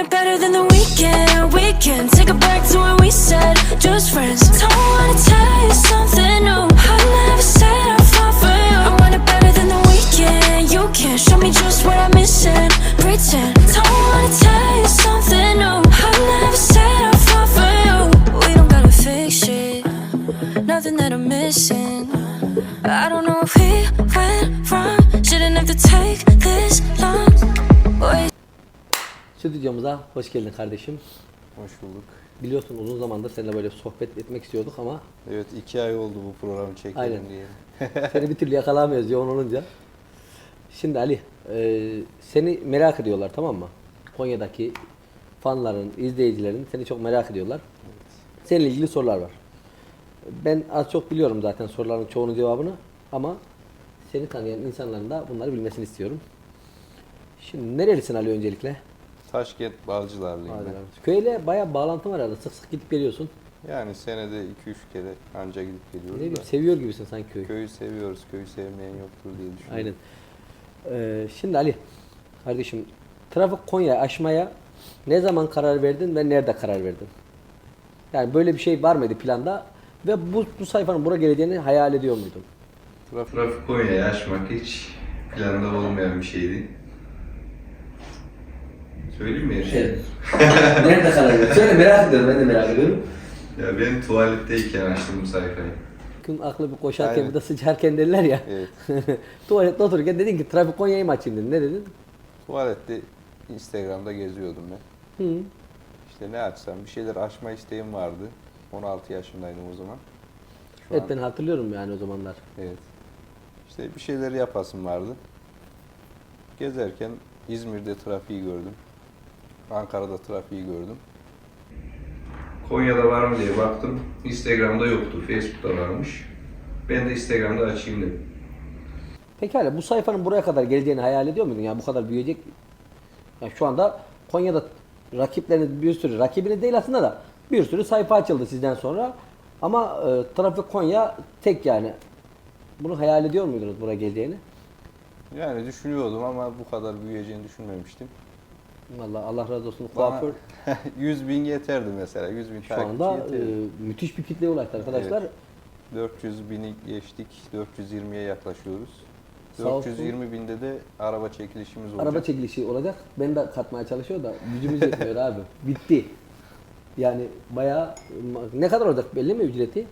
it better than the weekend. We can take it back to when we said just friends. Don't wanna tell you something new. I never said I'd fall for you. I want it better than the weekend. You can show me just what I'm missing. Pretend. Don't wanna tell you something new. I never said I'd fall for you. We don't gotta fix it. Nothing that I'm missing. I don't know if we went wrong. Shouldn't have to take Stüdyomuza hoş geldin kardeşim. Hoş bulduk. Biliyorsun uzun zamandır seninle böyle sohbet etmek istiyorduk ama Evet iki ay oldu bu programı çekelim Aynen. diye. seni bir türlü yakalamıyoruz yoğun olunca. Şimdi Ali, e, seni merak ediyorlar tamam mı? Konya'daki fanların, izleyicilerin seni çok merak ediyorlar. Seninle ilgili sorular var. Ben az çok biliyorum zaten soruların çoğunun cevabını ama seni tanıyan insanların da bunları bilmesini istiyorum. Şimdi nerelisin Ali öncelikle? Taşkent Balcılarlıyım Hadi ben. Köyle bayağı bağlantın var herhalde. Sık sık gidip geliyorsun. Yani senede 2-3 kere anca gidip Ne geliyoruz bileyim da. seviyor gibisin sanki köyü. Köyü seviyoruz, köyü sevmeyen yoktur diye düşünüyorum. Aynen. Ee, şimdi Ali, kardeşim, trafik Konya aşmaya ne zaman karar verdin ve nerede karar verdin? Yani böyle bir şey var mıydı planda ve bu, bu sayfanın buraya geleceğini hayal ediyor muydun? Trafik Trafik Konya'yı aşmak hiç planda olmayan bir şeydi. Söyleyeyim mi her şeyi? nerede karar verdin? Söyle merak ediyorum, ben de merak ediyorum. Ya ben tuvaletteyken açtım bu sayfayı. Gün aklı bir koşarken Aynen. bir de sıçarken derler ya. Evet. Tuvalette otururken dedin ki trafik Konya'yı mı açayım dedin. Ne dedin? tuvalette Instagram'da geziyordum ben. Hı. İşte ne açsam bir şeyler açma isteğim vardı. 16 yaşındaydım o zaman. Şu Evet an- ben hatırlıyorum yani o zamanlar. Evet. İşte bir şeyleri yapasım vardı. Gezerken İzmir'de trafiği gördüm. Ankara'da trafiği gördüm. Konya'da var mı diye baktım. Instagram'da yoktu. Facebook'ta varmış. Ben de Instagram'da açayım dedim. Pekala bu sayfanın buraya kadar geleceğini hayal ediyor muydun? Yani bu kadar büyüyecek. Yani şu anda Konya'da rakipleriniz bir sürü, rakibiniz değil aslında da bir sürü sayfa açıldı sizden sonra. Ama e, Trafik Konya tek yani. Bunu hayal ediyor muydunuz buraya geleceğini? Yani düşünüyordum ama bu kadar büyüyeceğini düşünmemiştim. Vallahi Allah razı olsun. Bana Kuaför 100 bin yeterdi mesela. 100 bin şu takipçi anda e, yeterdi. müthiş bir kitleye ulaştı arkadaşlar. 400 bini geçtik. 420'ye yaklaşıyoruz. Sağ olsun. 420 binde de araba çekilişimiz olacak. Araba çekilişi olacak. Ben de katmaya çalışıyor da gücümüz yetmiyor abi. Bitti. Yani bayağı ne kadar olacak belli mi ücreti?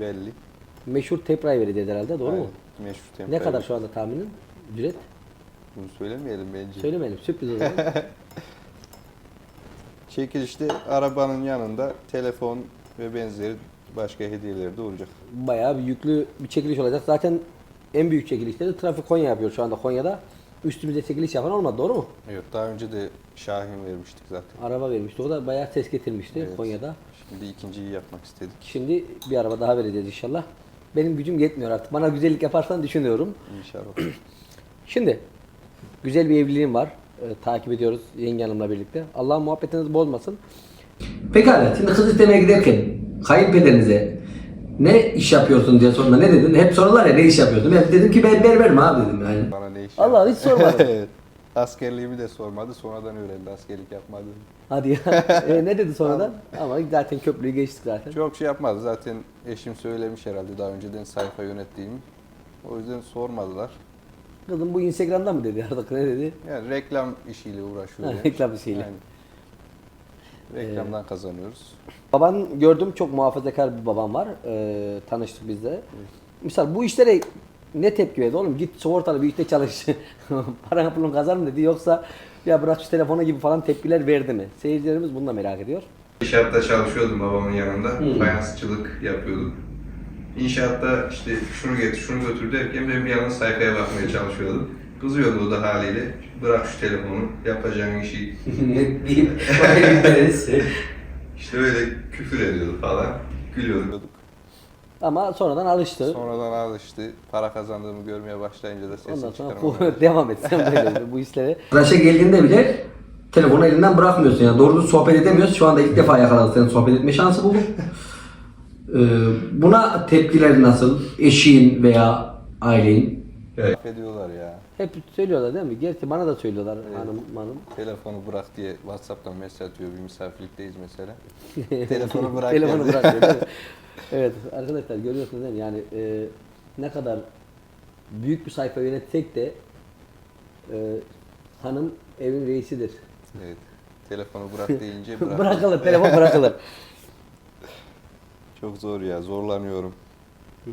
belli. Meşhur teprayı vereceğiz herhalde doğru mu? Aynen. Meşhur Ne kadar şu anda tahminin ücret? Bunu söylemeyelim bence. Söylemeyelim sürpriz o zaman. Çekilişte arabanın yanında telefon ve benzeri başka hediyeler de olacak. Bayağı bir yüklü bir çekiliş olacak. Zaten en büyük çekilişleri Trafik Konya yapıyor şu anda Konya'da. Üstümüze çekiliş yapan olmadı doğru mu? Evet daha önce de Şahin vermiştik zaten. Araba vermişti. O da bayağı ses getirmişti Evet. Konya'da. Şimdi ikinciyi yapmak istedik. Şimdi bir araba daha vereceğiz inşallah. Benim gücüm yetmiyor artık. Bana güzellik yaparsan düşünüyorum. İnşallah. Şimdi güzel bir evliliğim var. Ee, takip ediyoruz yenge hanımla birlikte. Allah muhabbetinizi bozmasın. Pekala şimdi kız istemeye giderken kayınpederinize ne iş yapıyorsun diye sorduğunda ne dedin? Hep sorular ya ne iş yapıyorsun? Ben dedim ki ben berberim abi dedim yani. Bana ne iş Allah hiç sormadı. evet. Askerliğimi de sormadı. Sonradan öğrendi askerlik yapmadığımı. Hadi ya. E, ne dedi sonradan? Ama zaten köprüyü geçtik zaten. Çok şey yapmadı. Zaten eşim söylemiş herhalde daha önceden sayfa yönettiğimi. O yüzden sormadılar. Kızım bu Instagram'da mı dedi artık ne dedi? Yani reklam işiyle uğraşıyor. Ha, yani. reklam işiyle. Aynen. Reklamdan kazanıyoruz. Baban gördüm çok muhafazakar bir babam var. Ee, tanıştık biz de. Misal bu işlere ne tepki verdi oğlum? Git sigortalı bir işte çalış. Paranı pulunu kazanın dedi. Yoksa ya bırak şu telefonu gibi falan tepkiler verdi mi? Seyircilerimiz bunu da merak ediyor. İnşaatta çalışıyordum babamın yanında. Fayansçılık yapıyorduk. İnşaatta işte şunu getir, şunu götür derken ben bir yandan sayfaya bakmaya çalışıyordum. Kızıyordu o da haliyle. Bırak şu telefonu, yapacağın işi. ne. İşte öyle küfür ediyordu falan. Gülüyorduk. Ama sonradan alıştı. Sonradan alıştı. Para kazandığımı görmeye başlayınca da sesini Ondan sonra çıkaramadı. bu devam etsen böyle bu işlere. Tıraşa geldiğinde bile telefonu elinden bırakmıyorsun yani doğru düzgün sohbet edemiyoruz. Şu anda ilk defa yakaladık senin sohbet etme şansı bulduk. Ee, buna tepkileri nasıl? Eşin veya ailen? Evet. Ediyorlar ya. Hep söylüyorlar değil mi? Gerçi bana da söylüyorlar hanım hanım. Telefonu bırak diye WhatsApp'tan mesaj atıyor. Bir misafirlikteyiz mesela. Telefonu bırak. Telefonu bırak diyor, evet arkadaşlar görüyorsunuz değil mi? Yani e, ne kadar büyük bir sayfa yönetsek de e, hanım evin reisidir. evet. Telefonu bırak deyince bırak. bırakılır, telefon bırakılır. Çok zor ya. Zorlanıyorum.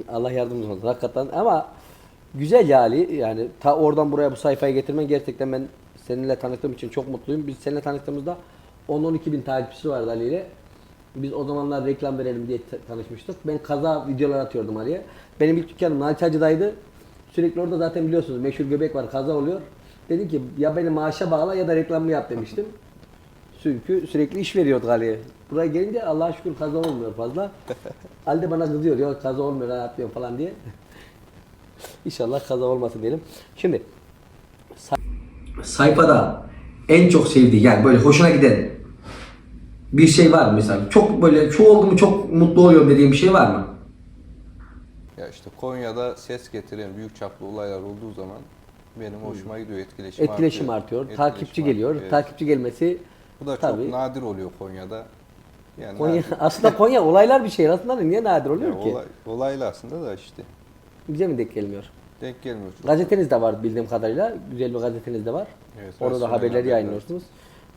Allah yardımcımız olsun hakikaten ama güzel ya Ali yani ta oradan buraya bu sayfayı getirmen gerçekten ben seninle tanıştığım için çok mutluyum. Biz seninle tanıştığımızda 10-12 bin takipçisi vardı Ali ile. Biz o zamanlar reklam verelim diye ta- tanışmıştık. Ben kaza videolar atıyordum Ali'ye. Benim ilk dükkanım Nalçacı'daydı. Sürekli orada zaten biliyorsunuz meşhur göbek var kaza oluyor. Dedi ki ya beni maaşa bağla ya da reklamımı yap demiştim. Çünkü sürekli iş veriyorduk Ali'ye. Buraya gelince Allah'a şükür kaza olmuyor fazla. Ali de bana kızıyor ya kaza olmuyor ha yapmıyorum falan diye. İnşallah kaza olmasın diyelim. Şimdi sayfada en çok sevdiği yani böyle hoşuna giden bir şey var mı mesela? Çok böyle şu oldu mu çok mutlu oluyorum dediğim bir şey var mı? Ya işte Konya'da ses getiren büyük çaplı olaylar olduğu zaman benim hoşuma gidiyor. Etkileşim, Etkileşim artıyor, Etkileşim takipçi geliyor. artıyor, evet. Takipçi gelmesi Bu da çok tabii. nadir oluyor Konya'da. Yani Konya nadir. aslında Konya olaylar bir şey. Aslında niye nadir oluyor Ya ki? olay, olaylı aslında da işte. Bize mi denk gelmiyor? Denk gelmiyor. çok. Gazeteniz de var bildiğim kadarıyla. Güzel bir gazeteniz de var. Evet, Orada da haberleri haberler. yayınlıyorsunuz.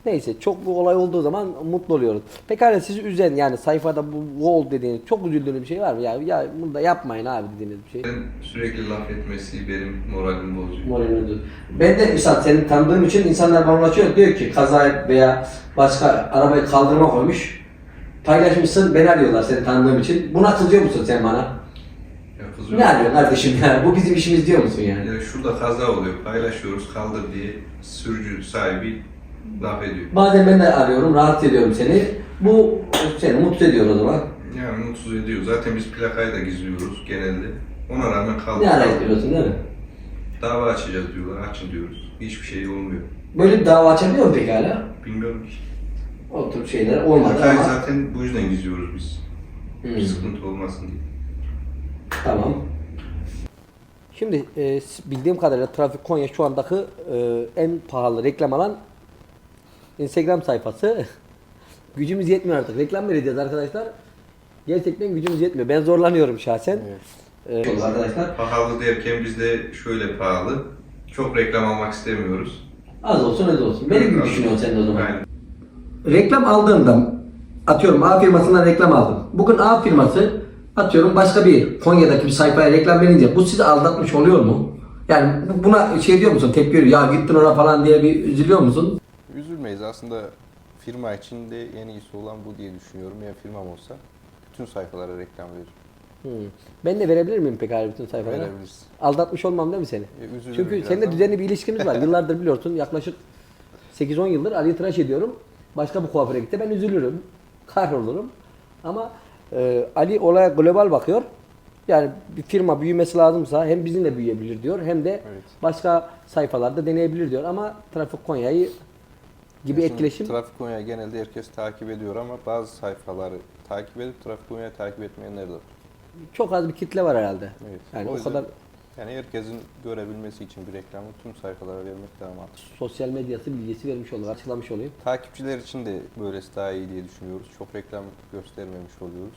Neyse çok bu olay olduğu zaman mutlu oluyoruz. Pekala sizi üzen yani sayfada bu, bu oldu dediğiniz çok üzüldüğünüz bir şey var mı? Ya, ya bunu da yapmayın abi dediğiniz bir şey. Ben sürekli laf etmesi benim moralimi bozuyor. Moraliniz Ben de misal seni tanıdığım için insanlar bana ulaşıyor diyor ki kaza veya başka arabayı kaldırma koymuş. Paylaşmışsın beni arıyorlar seni tanıdığım için. Buna kızıyor musun sen bana? Ya kızıyorum. Ne arıyorsun kardeşim ya? Bu bizim işimiz diyor musun yani? Ya şurada kaza oluyor, paylaşıyoruz, kaldır diye sürücü sahibi laf ediyor. Bazen ben de arıyorum, rahatsız ediyorum seni. Bu seni mutsuz ediyor o zaman. Yani mutsuz ediyor. Zaten biz plakayı da gizliyoruz genelde. Ona rağmen kaldır. Ne ara ediyorsun değil mi? Dava açacağız diyorlar, açın diyoruz. Hiçbir şey olmuyor. Böyle bir dava açabiliyor mu pekala? Bilmiyorum ki. O tür şeyler olmadı Plakayı ama. zaten bu yüzden gizliyoruz biz. Hmm. Bir sıkıntı olmasın diye. Tamam. Şimdi e, bildiğim kadarıyla Trafik Konya şu andaki e, en pahalı reklam alan Instagram sayfası. gücümüz yetmiyor artık. Reklam vereceğiz arkadaşlar. Gerçekten gücümüz yetmiyor. Ben zorlanıyorum şahsen. Evet. E, arkadaşlar Pahalı derken bizde şöyle pahalı. Çok reklam almak istemiyoruz. az olsun az olsun. Benim gibi düşünüyorsun sen de o zaman. Yani Reklam aldığımda atıyorum A firmasından reklam aldım. Bugün A firması atıyorum başka bir Konya'daki bir sayfaya reklam verince bu sizi aldatmış oluyor mu? Yani bu- buna şey diyor musun? Tepki veriyor. Ya gittin ona falan diye bir üzülüyor musun? Üzülmeyiz aslında firma için de en iyisi olan bu diye düşünüyorum. Ya firmam olsa bütün sayfalara reklam verir. Hmm. Ben de verebilir miyim peki abi bütün sayfalara? Verebilirsin. Aldatmış olmam değil mi seni? E, üzülürüm Çünkü biraz seninle ama. düzenli bir ilişkimiz var. Yıllardır biliyorsun yaklaşık 8-10 yıldır Ali'yi tıraş ediyorum. Başka bir kuaföre gitti ben üzülürüm. Kahrolurum. Ama e, Ali olaya global bakıyor. Yani bir firma büyümesi lazımsa hem bizimle büyüyebilir diyor hem de Evet. başka sayfalarda deneyebilir diyor. Ama Trafik Konya'yı gibi Şimdi etkileşim Trafik Konya genelde herkes takip ediyor ama bazı sayfaları takip edip Trafik Konya'yı takip etmeyenler de var. çok az bir kitle var herhalde. Evet. Yani o, yüzden kadar yani herkesin görebilmesi için bir reklamı tüm sayfalara vermek daha mantıklı. sosyal medyası bilgisi vermiş oluyor, açıklamış oluyor. Takipçiler için de böylesi daha iyi diye düşünüyoruz. Çok reklam göstermemiş oluyoruz.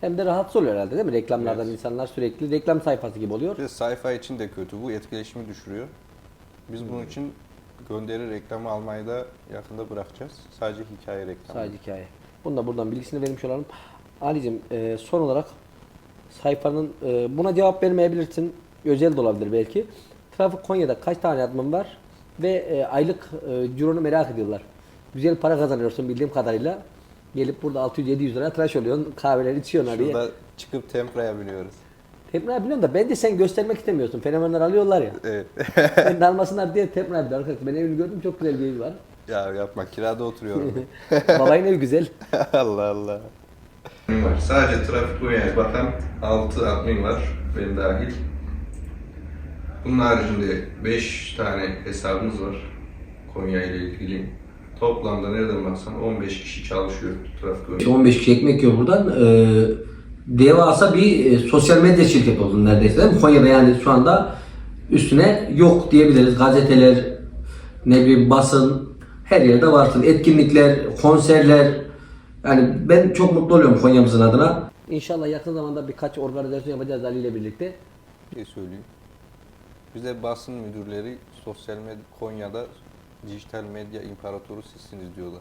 Hem de rahatsız oluyor herhalde değil mi? Reklamlardan Evet. insanlar sürekli reklam sayfası gibi oluyor. Bir de sayfa için de kötü. Bu etkileşimi düşürüyor. Biz bunun Hmm. için gönderi reklamı almayı da yakında bırakacağız. Sadece hikaye reklamı. Sadece hikaye. Bunu da buradan bilgisini vermiş olalım. Ali'cim e, son olarak sayfanın e, buna cevap vermeyebilirsin. Özel de olabilir belki. Trafik Konya'da kaç tane admin var ve e, aylık e, cironu merak ediyorlar. Güzel para kazanıyorsun bildiğim kadarıyla. Gelip burada 600-700 lira tıraş oluyorsun. Kahveler içiyorsun Ali'ye. Şurada çıkıp tempraya biniyoruz. Tepna biliyorum da bence sen göstermek istemiyorsun. Fenomenler alıyorlar ya. Evet. ben de almasınlar diye tepna biliyor. Arkadaşlar ben evini gördüm çok güzel bir evi var. ya yapma kirada oturuyorum. Babayın evi güzel. Allah Allah. var. Sadece trafik uyarı bakan 6 admin var, ben dahil. Bunun haricinde 5 tane hesabımız var Konya ile ilgili. Toplamda nereden baksan 15 kişi çalışıyor trafik uyarı. 15 kişi ekmek yiyor buradan. Ee, devasa bir e, sosyal medya şirketi oldu neredeyse değil mi? Konya'da yani şu anda üstüne yok diyebiliriz. Gazeteler, ne bileyim basın her yerde varsın. Etkinlikler, konserler. Yani ben çok mutlu oluyorum Konya'mızın adına. İnşallah yakın zamanda birkaç organizasyon yapacağız Ali ile birlikte. Bir şey söyleyeyim. Bize basın müdürleri sosyal medya Konya'da dijital medya imparatoru sizsiniz diyorlar.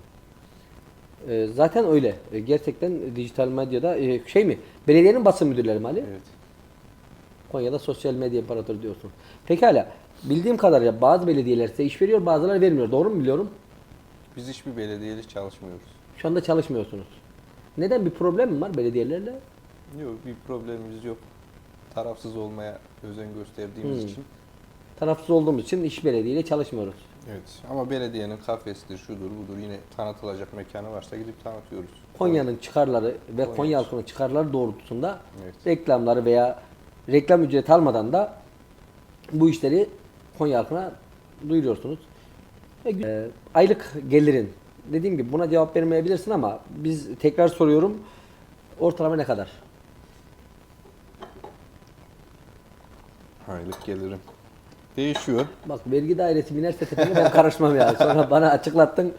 Ee, zaten öyle. Ee, gerçekten dijital medyada e, şey mi? Belediyenin basın müdürleri mi Ali? Evet. Konya'da sosyal medya imparatoru diyorsun. Pekala. Bildiğim kadarıyla bazı belediyeler size iş veriyor, bazıları vermiyor. Doğru mu biliyorum? Biz hiçbir belediyeyle çalışmıyoruz. Şu anda çalışmıyorsunuz. Neden bir problem mi var belediyelerle? Yok bir problemimiz yok. Tarafsız olmaya özen gösterdiğimiz Hmm. için. Tarafsız olduğumuz için iş belediyeyle çalışmıyoruz. Evet. Ama belediyenin kafesidir, şudur budur yine tanıtılacak mekanı varsa gidip tanıtıyoruz. Konya'nın çıkarları ve Konya. Konya halkının çıkarları doğrultusunda Evet. reklamları veya reklam ücreti almadan da bu işleri Konya halkına duyuruyorsunuz. Ee, aylık gelirin dediğim gibi buna cevap vermeyebilirsin ama biz tekrar soruyorum ortalama ne kadar? Aylık gelirim. Değişiyor. Bak vergi dairesi binerse tepeme ben karışmam yani. Sonra bana açıklattın.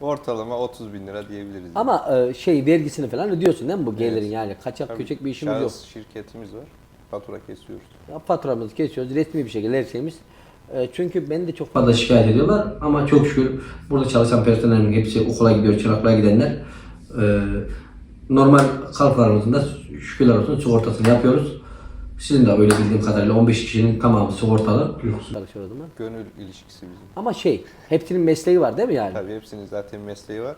Ortalama 30 bin lira diyebiliriz. Ama e, şey vergisini falan ödüyorsun değil mi bu gelirin Evet. yani? Kaçak Tabii, köçek bir işimiz yok. şirketimiz var. Fatura kesiyoruz. Ya Faturamızı kesiyoruz resmi bir şekilde her şeyimiz. E, çünkü beni de çok fazla şikayet ediyorlar ama çok şükür burada çalışan personelin hepsi okula gidiyor, çıraklığa gidenler. E, normal kalfalarımızın da şükürler olsun sigortasını yapıyoruz. Sizin de öyle bildiğim kadarıyla 15 kişinin tamamı sigortalı. Çalışıyor o zaman. Gönül ilişkisi bizim. Ama şey, hepsinin mesleği var değil mi yani? Tabii hepsinin zaten mesleği var.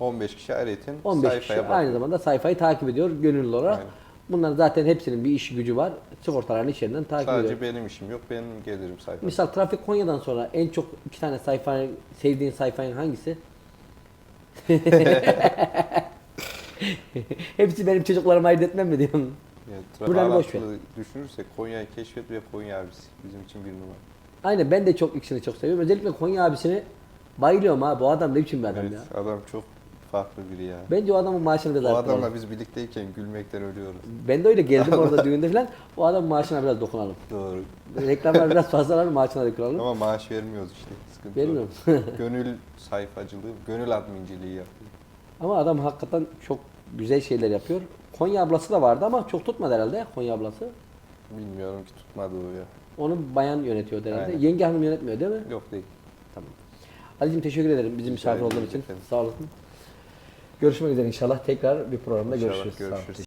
15 kişi ayrıyeten 15 sayfaya kişi bakıyor. aynı zamanda sayfayı takip ediyor gönüllü olarak. Aynen. Bunların zaten hepsinin bir işi gücü var. Sigortalarını iş yerinden takip ediyor. Sadece benim işim yok. Benim gelirim sayfa. Misal Trafik Konya'dan sonra en çok iki tane sayfanın sevdiğin sayfanın hangisi? Hepsi benim çocuklarıma ayırt etmem mi diyorum. Yani Buraları boş bağlantılı düşünürsek Konya'yı keşfet ve Konya abisi bizim için bir numara. Aynen ben de çok ikisini çok seviyorum. Özellikle Konya abisini bayılıyorum ha. Bu adam ne biçim bir adam Evet, ya. adam çok farklı biri ya. Bence o adamın maaşını biraz O arttıralım. adamla biz birlikteyken gülmekten ölüyoruz. Ben de öyle geldim orada düğünde falan. O adamın maaşına biraz dokunalım. Doğru. Reklamlar biraz fazlalar maaşına dokunalım. Ama maaş vermiyoruz işte. Sıkıntı. Vermiyorum. gönül sayfacılığı, gönül adminciliği yapıyor. Ama adam hakikaten çok güzel şeyler yapıyor. Konya ablası da vardı ama çok tutmadı herhalde Konya ablası. Bilmiyorum ki tutmadı o ya. Onu bayan yönetiyor herhalde. Aynen. Yenge hanım yönetmiyor değil mi? Yok değil. Tamam. Ali'cim teşekkür ederim bizim misafir ederim olduğun için. efendim. Sağ olasın. Görüşmek üzere inşallah. Tekrar bir programda İnşallah görüşürüz. Sağ ol. görüşürüz.